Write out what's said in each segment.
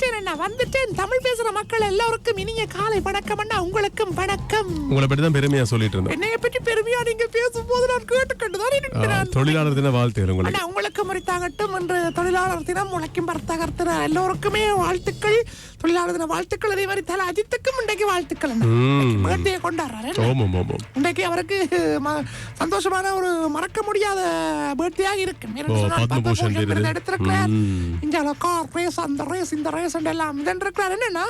வந்துட்டேன் தமிழ் பேசுற மக்கள் எல்லாருக்கும் இனிய காலை வணக்கம் அண்ணா. உங்களுக்கும் வணக்கம். உங்களை பற்றி தான் பெருமையா சொல்லிட்டு இருந்தோம் என்னைய பற்றி பெருமையா நீங்க பேசும்போது நான் கேட்டுக்கொண்டுதான் ஆ, இருக்கிறேன் தொழிலாளர் தின வாழ்த்துகள் உங்களுக்கு. உங்களுக்கு முறைத்தாகட்டும் என்று தொழிலாளர் தினம் உழைக்கும் வர்த்தகர் தின எல்லோருக்குமே வாழ்த்துக்கள். தொழிலாளர் தின வாழ்த்துக்கள். அதே மாதிரி தல அஜித்துக்கும் இன்றைக்கு வாழ்த்துக்கள். பர்த்டே கொண்டாடுறாரு இன்றைக்கு அவருக்கு சந்தோஷமான ஒரு மறக்க முடியாத பர்த்டேயாக இருக்கும். விருது எடுத்திருக்கிறார். இந்த கார் ரேஸ் அந்த ரேஸ் இந்த ரேஸ் எல்லாம் இதன் இருக்கிறார் என்னன்னா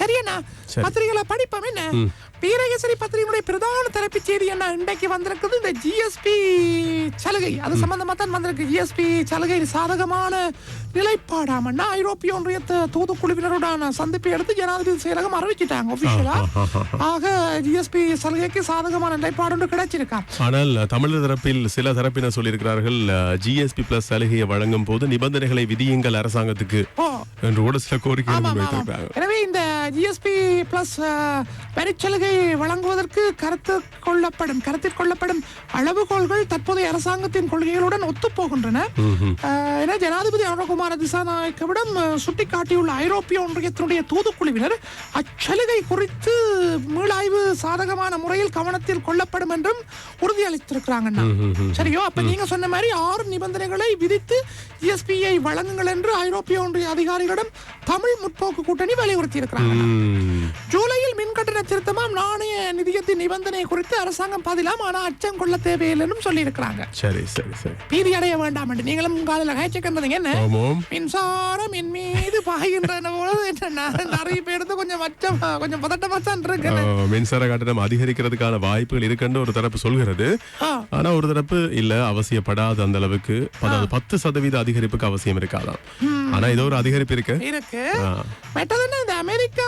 சரியண்ணா சரி. பத்திரிகைகளை படிப்போம் என்ன? வீரகேசரி பத்திரிகையுடைய பிரதான தலைப்புச் செய்தி என்ன? இன்றைக்கு வந்திருக்குது இந்த ஜிஎஸ்பி சலுகை. அது சம்பந்தமா தான் வந்திருக்கு. ஜிஎஸ்பி சலுகை சாதகமான நிலைப்பாடாமன்னா ஐரோப்பிய ஒன்றியத்து தூதுக்குழுவினருடான சந்திப்பை எடுத்து ஜனாதிபதி செயலகம் அறிவிச்சிட்டாங்க ஒபிஷியலா ஆக ஜிஎஸ்பி சலுகைக்கு சாதகமான நிலைப்பாடு ஒன்று கிடைச்சிருக்கா ஆனால் தமிழர் தரப்பில் சில தரப்பினர் சொல்லியிருக்கிறார்கள் ஜிஎஸ்பி பிளஸ் சலுகையை வழங்கும் போது நிபந்தனைகளை விதியுங்கள் அரசாங்கத்துக்கு என்று கூட சில. முன்வைத்திருக்கிறாங்க எனவே இந்த ஜிஎஸ்பி பிளஸ் வரிச்சலுகை வழங்குவதற்கு கருத்து கொள்ளப்படும் கருத்தில் கொள்ளப்படும் அளவுகோல்கள் தற்போதைய அரசாங்கத்தின் கொள்கைகளுடன் ஒத்துப்போகின்றன. என ஜனாதிபதி அருணகுமார திசாநாயக்கவிடம் சுட்டிக்காட்டியுள்ள ஐரோப்பிய ஒன்றியத்தினுடைய தூதுக்குழுவினர் அச்சலுகை குறித்து மீளாய்வு சாதகமான முறையில் கவனத்தில் கொள்ளப்படும் என்றும் உறுதியளித்திருக்கிறாங்கண்ணா. சரியோ? அப்ப நீங்க சொன்ன மாதிரி ஆறு நிபந்தனைகளை விதித்து ஜிஎஸ்பியை வழங்குங்கள் என்று ஐரோப்பிய ஒன்றிய அதிகாரிகளிடம் தமிழ் முற்போக்கு கூட்டணி வலியுறுத்தி இருக்கிறாங்க ம். ஜூலையில் மின் கட்டண திருத்தமாம் நாணய நிதியத்தின் நிபந்தனை குறித்து அரசாங்கம் பதிலாம் ஆனா அச்சம் கொள்ள தேவையில்லைன்னு சொல்லி இருக்கிறாங்க சரி சரி சரி. பீதி அடைய வேண்டாம் என்று நீங்களும் காலையில் காய்ச்சிக்கின்றதுங்க என்ன? மின்சாரம் என் மீது பாய்கின்றன நிறைய பேருக்கு கொஞ்சம் அச்சம் கொஞ்சம் பதட்டமா தான் இருக்கு மின்சார கட்டணம் அதிகரிக்கிறதுக்கான வாய்ப்புகள் இருக்குன்னு ஒரு தரப்பு சொல்கிறது. ஆனா ஒரு தரப்பு இல்ல அவசியப்படாத அந்த அளவுக்கு அதாவது பத்து சதவீத அதிகரிப்புக்கு அவசியம் இருக்காதான் ஆனா ஏதோ ஒரு அதிகரிப்பு இருக்கு. இருக்கு. ஆ. மற்றது என்ன இந்த அமெரிக்கா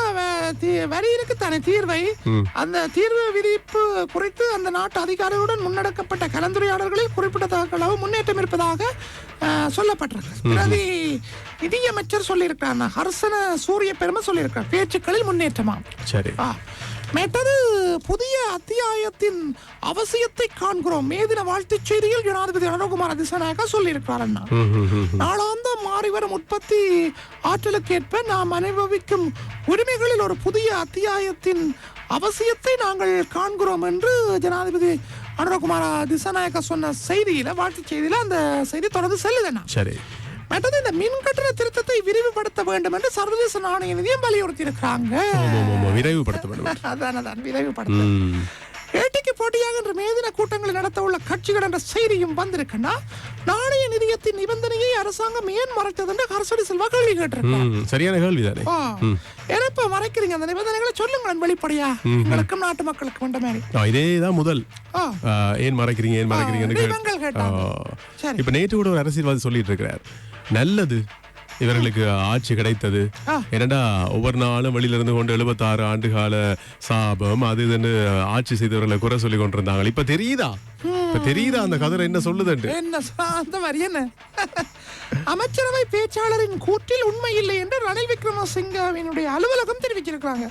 வ- தி- வரி இருக்கு தானே தீர்வை. அந்த தீர்வு விதிப்பு குறித்து அந்த நாட்டு அதிகாரிகளுடன் முன்னெடுக்கப்பட்ட கலந்துரையாடல்களில் குறிப்பிடத்தக்க அளவு முன்னேற்றம் இருப்பதாக சொல்லப்பட்டிருக்கு. பிரதி நிதியமைச்சர் சொல்லியிருக்காங்க ஹர்சன சூரிய பெருமை சொல்லியிருக்கார் பேச்சுக்களில் முன்னேற்றமாம். சரி. மற்றது புதிய அத்தியாயத்தின் அவசியத்தை காண்கிறோம். மேதின வாழ்த்துச் செய்தியில் ஜனாதிபதி அனுகுமார திசாநாயக்கா சொல்லியிருக்கிறார் அண்ணா. நாளாந்த மாறி வரும் உற்பத்தி ஆற்றலுக்கேற்ப நாம் அனுபவிக்கும் உரிமைகளில் ஒரு புதிய அத்தியாயத்தின் அவசியத்தை நாங்கள் காண்கிறோம் என்று ஜனாதிபதி அனுரகுமார திசாநாயக்கா சொன்ன செய்தியில வாழ்த்துச் செய்தியில அந்த செய்தி தொடர்ந்து செல்லுதுண்ணா. சரி. மற்றது இந்த மின் கட்டண திருத்தத்தை விரிவுபடுத்த வேண்டும் என்று சர்வதேச நாணய நிதியம் வலியுறுத்தி இருக்கிறாங்க. விரைவுபடுத்த வேண்டும். அதான் அதான் விரைவுபடுத்த. ஏட்டிக்கு போட்டியாக இன்று மேதின கூட்டங்களை நடத்த உள்ள கட்சிகள் என்ற செய்தியும் வந்திருக்குன்னா நாணய நிதியத்தின் நிபந்தனையை அரசாங்கம் ஏன் மறைத்தது என்று அரசடி செல்வா கேள்வி கேட்டிருக்கார் ம், சரியான கேள்விதானே ஆ. ஏன் இப்ப மறைக்கிறீங்க? அந்த நிபந்தனைகளை சொல்லுங்களேன் வெளிப்படையா. உங்களுக்கும் நாட்டு மக்களுக்கு வந்த மாதிரி. ஆ, இதேதான் முதல். ஏன் மறைக்கிறீங்க ஏன். சரி. இப்ப நேற்று கூட ஒரு அரசியல்வாதி சொல்லிட்டு இருக்கிறார். நல்லது இவர்களுக்கு ஆட்சி கிடைத்தது. என்னடா ஒவ்வொரு நாளும் வெளியில இருந்து கொண்டு எழுபத்தாறு ஆண்டு கால சாபம் அது இதுன்னு ஆட்சி செய்தவர்களை குறை சொல்லி கொண்டிருந்தாங்க. இப்ப தெரியுதா? இப்ப தெரியுதா அந்த கதிரை என்ன சொல்லுதுண்டு என்ன அந்த மாதிரி என்ன? அமைச்சரவை பேச்சாளரின் கூற்றில் உண்மை இல்லை என்று ரணில் விக்ரமசிங்கவினுடைய அலுவலகம் தெரிவிச்சிருக்கிறாங்க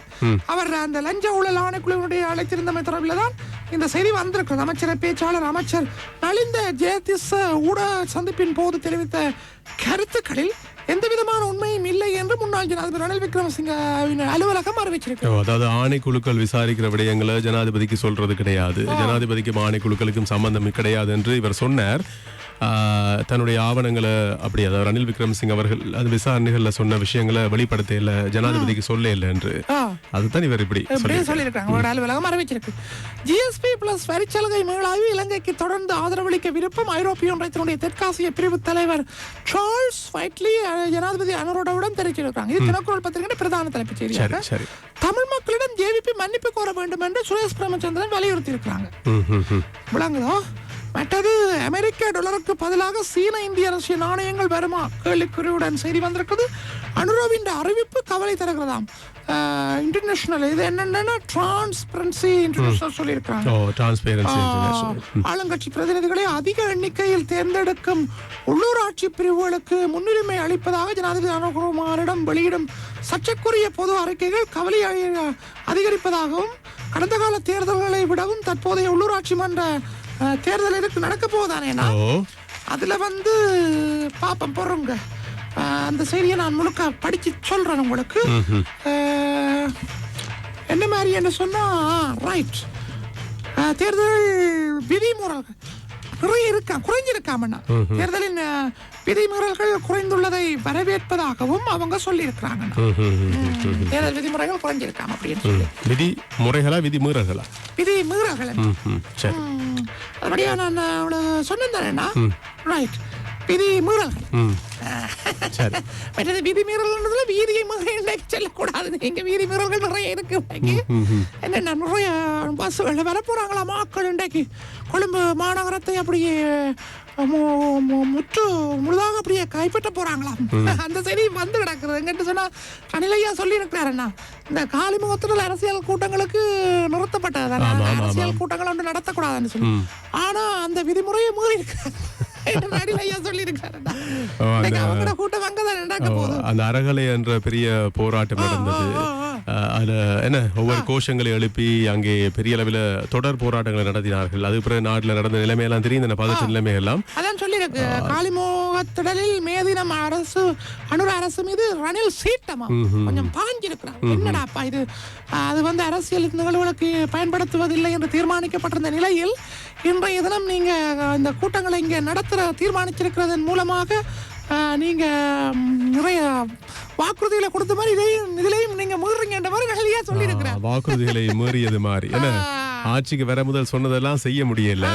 அவர் அந்த லஞ்ச ஊழல் ஆணைக்குழுவினுடைய அழைத்திருந்தமை தொடர்பில் தான் இந்த செய்தி வந்திருக்கிறது. அமைச்சரவை பேச்சாளர் அமைச்சர் நலிந்த ஜெயதிஸ் ஊடக சந்திப்பின் போது தெரிவித்த கருத்துக்களில் எந்த விதமான உண்மையும் இல்லை என்று முன்னாள் ஜனாதிபதி ரணில் விக்ரமசிங்கவின் அலுவலகம் அறிவிச்சிருக்கு. அதாவது ஆணைக்குழுக்கள் விசாரிக்கிற விடயங்களை ஜனாதிபதிக்கு சொல்றது கிடையாது. ஜனாதிபதிக்கும் ஆணைக்குழுக்களுக்கும் சம்பந்தம் கிடையாது என்று இவர் சொன்னார். தன்னுடைய ஆவணங்களை அப்படி அதாவது ரணில் விக்ரமசிங் அவர்கள் அது விசாரணைகள்ல சொன்ன விஷயங்களை வெளிப்படுத்த இல்ல ஜனாதிபதிக்கு சொல்ல இல்லை என்று. அதுதான் இவர் இப்படி. சொல்லியிருக்காங்க ஒரு அலுவலகம் அறிவிச்சிருக்கு. ஜிஎஸ்பி பிளஸ் வரிச்சலுகை மீளாய்வு இலங்கைக்கு தொடர்ந்து ஆதரவளிக்க விருப்பம் ஐரோப்பிய ஒன்றியத்தினுடைய தெற்காசிய பிரிவு தலைவர் சார்ல்ஸ் வைட்லி ஜனாதிபதி அனுரோடவுடன் தெரிவிச்சிருக்காங்க இது தினக்குரல் பத்திரிகை பிரதான தலைப்புச் சரி செய்தியாக தமிழ் மக்களிடம் ஜேவிபி மன்னிப்பு கோர வேண்டும் என்று சுரேஷ் பிரேமச்சந்திரன் வலியுறுத்தி இருக்கிறாங்க. விளங்குதோ? மற்றது அமெரிக்க டாலருக்கு பதிலாக சீன இந்திய ரஷ்ய நாணயங்கள் வருமா? கேள்விக்குறியுடன் செய்தி வந்திருக்குது அனுரவின் அறிவிப்பு கவலை தருகிறதாம். இன்டர்நேஷனல் இது என்னென்னா டிரான்ஸ்பரன்சி இன்டர்நேஷனல் சொல்லியிருக்கிறாங்க. ஆளுங்கட்சி பிரதிநிதிகளை அதிக எண்ணிக்கையில் தேர்ந்தெடுக்கும் உள்ளூராட்சி பிரிவுகளுக்கு முன்னுரிமை அளிப்பதாக ஜனாதிபதி அனுகுமாரிடம் வெளியிடும் சர்ச்சைக்குரிய பொது அறிக்கைகள் கவலை அதிகரிப்பதாகவும் கடந்த கால தேர்தல்களை விடவும் தற்போதைய உள்ளூராட்சி மன்ற தேர்தல் இருக்கு நடக்க போதானேனா ஓ. அதுல வந்து பாப்பம் போறோங்க. அஹ், அந்த செய்தியை நான் முழுக்க படிச்சு சொல்றேன் உங்களுக்கு. என்ன மாதிரி என்ன சொன்னா ரைட் தேர்தல் விதிமுறைகள் நிறைய இருக்கா குறைஞ்சிருக்காமண்ணா தேர்தலின் விதிமுறைகள் குறைந்துள்ளதை வரவேற்பதாகவும் அவங்க சொல்லியிருக்கிறாங்க தேர்தல் விதிமுறைகள் குறைஞ்சிருக்காம அப்படின்னு சொல்லி. விதி முறைகளா விதி மீறல்களா விதி மீறல்கள் சரி ம், அப்படியே நான் அவளுக்கு சொன்னேன் தானேண்ணா ரைட் விதி மீறல்கள் ம். சரி. மற்றது விதி மீறல்ன்றதுல வீதியை மீறல் செல்லக்கூடாது. இங்க வீதி மீறல்கள் நிறைய இருக்கு என்னென்ன நிறைய பஸ்ஸுகள் வர போறாங்களா மக்கள் இன்றைக்கு? கொழும்பு மாநகரத்தை அப்படியே முற்று முழுதாக அப்படியே கைப்பற்ற போறாங்களாம். அந்த செய்தி வந்து கிடக்குது. எங்கிட்ட சொன்னா கனிலையா சொல்லி இருக்கிறாருண்ணா இந்த காலிமுகத்தில் அரசியல் கூட்டங்களுக்கு நிறுத்தப்பட்டது அரசியல் கூட்டங்கள் ஒன்று நடத்தக்கூடாதுன்னு சொல்லி. ஆனா அந்த விதிமுறையை மீறி ஓ, அந்த- அறகலை என்ற பெரிய போராட்டம் நடந்தது. அதுல என்ன ஒவ்வொரு கோஷங்களை எழுப்பி அங்கே பெரிய அளவில் தொடர் போராட்டங்களை நடத்தினார்கள். அது பிறகு நாட்டில் நடந்த நிலைமையெல்லாம் தெரியும் இந்த பதற்ற நிலைமையெல்லாம் அதான் சொல்லியிருக்கு. காளிமோகத்திடலில் மேதினம் அரசு அனுர அரசு மீது ரணில் சீட்டமா கொஞ்சம் பாஞ்சிருக்கிறார் என்னடாப்பா இது? அது வந்து அரசியல் நிகழ்வுகளுக்கு பயன்படுத்துவதில்லை என்று தீர்மானிக்கப்பட்டிருந்த நிலையில் இன்றைய தினம் நீங்க இந்த கூட்டங்களை இங்க நடத்துற தீர்மானிச்சிருக்கிறதன் மூலமாக நீங்க நிறைய வாக்குறுதிகளை கொடுத்த மாதிரி இதையும் இதுலயும் நீங்க வாக்குறுதிகளை மீறியது மாதிரி. என்ன? ஆட்சிக்கு வர முதல் சொன்னதெல்லாம் செய்ய முடியல.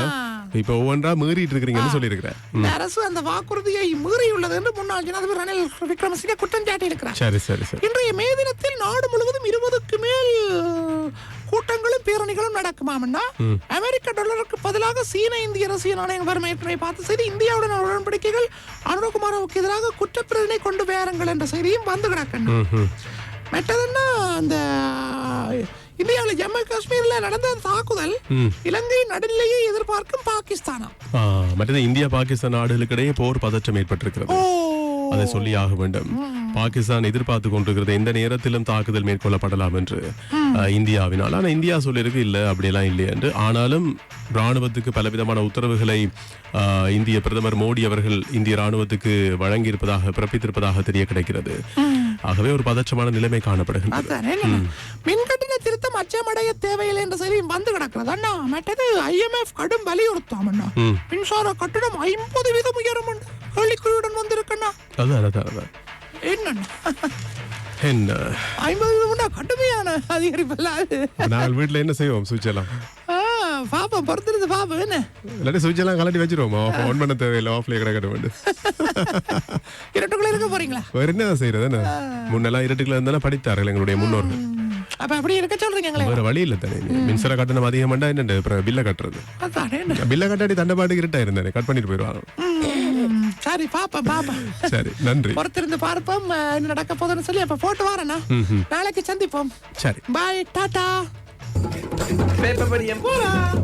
இப்ப ஒவ்வொன்றா மீறிட்டு இருக்கிறீங்கன்னு சொல்லியிருக்கிறேன். அரசு அந்த வாக்குறுதியை மீறியுள்ளது என்று முன்னாள் ஜனாதிபதி ரணில் விக்ரமசிங்க குற்றம் சாட்டி இருக்கிறார் சரி சரி சரி. இன்றைய மே தினத்தில் நாடு முழுவதும் இருபதுக்கு மேல் கூட்டங்களும் பேரணிகளும் நடக்குமாமன்னா அமெரிக்க டாலருக்கு பதிலாக சீன இந்திய ரசிய நாணயம் வரும் ஏற்கனவே பார்த்த செய்தி. இந்தியாவுடன் உடன்படிக்கைகள் அனுரகுமாராவுக்கு எதிராக குற்றப்பிரதனை கொண்டு வேறுங்கள் என்ற செய்தியும் வந்து கிடக்கணும். மற்றதுன்னா அந்த இந்தியாவில் ஜம்மு காஷ்மீர்ல நடந்த தாக்குதல் இலங்கை நடுநிலையை எதிர்பார்க்கும் பாகிஸ்தானா? ஆ, மற்றது இந்தியா பாகிஸ்தான் நாடுகளுக்கிடையே போர் பதற்றம் ஏற்பட்டிருக்கிறது. அதை சொல்லி ஆக வேண்டும் பாகிஸ்தான் எதிர்பார்த்து கொண்டிருக்கிறது எந்த நேரத்திலும் தாக்குதல் மேற்கொள்ளப்படலாம் என்று. இந்தியாவினால். ஆனால் இந்தியா சொல்லியிருக்கு இல்லை அப்படியெல்லாம் இல்லை என்று. ஆனாலும் ராணுவத்துக்கு பலவிதமான உத்தரவுகளை இந்திய பிரதமர் மோடி அவர்கள் இந்திய ராணுவத்துக்கு வழங்கியிருப்பதாக பிறப்பித்திருப்பதாக தெரிய கிடைக்கிறது ஆகவே ஒரு பதற்றமான நிலைமை காணப்படுகின்றது. மின்கட்டண திருத்தம் அச்சமடைய தேவையில்லை என்ற செய்தி வந்து கிடக்கிறது. அண்ணா மற்றது ஐஎம்எஃப் கடும் வலியுறுத்தாம் அண்ணா. மின்சார கட்டணம் ஐம்பது வீதம் உயரும் கேள்விக்குறியுடன் வந்திருக்கண்ணா அதான் அதான். என்னண்ணா? என்ன? ஐம்பது வீதம்னா கடுமையான அதிகரிப்பல்ல அது. நாங்கள் வீட்டில் என்ன செய்வோம்? சுவிட்ச் எல்லாம். ஆ, பாப்போம் பொறுத்திருந்து பாப்போம் என்ன? இல்லாட்டி சுவிட்ச் எல்லாம் கலட்டி வச்சிருவோம்? ஆன் பண்ண தேவையில்லை ஆஃப்லேயே கிடக்கட்ட வேண்டும் இருட்டுக்குள்ள இருக்க போறீங்களா? வேற என்ன செய்யறது என்ன? முன்னெல்லாம் இருட்டுக்குள்ள இருந்தாலும் படித்தார்கள் எங்களுடைய முன்னோர்கள். அப்ப அப்படி இருக்க சொல்றீங்களே? வேற வழி இல்ல தானே. மின்சார கட்டணம் அதிகமாண்டா என்ன பில்ல கட்டுறது. பில்ல கட்டாடி தண்டபாடு இருட்டா இருந்தேன். கட் பண்ணிட்டு போயிடுவாங்க. சரி பாப்போம் பாப்போம். சரி நன்றி. பொறுத்திருந்து பார்ப்போம் என்ன நடக்க போகுதுன்னு சொல்லி அப்ப போட்டு வரேண்ணா நாளைக்கு சந்திப்போம். சரி. பாய் டாடா. பேப்பர் படியம் போலாம்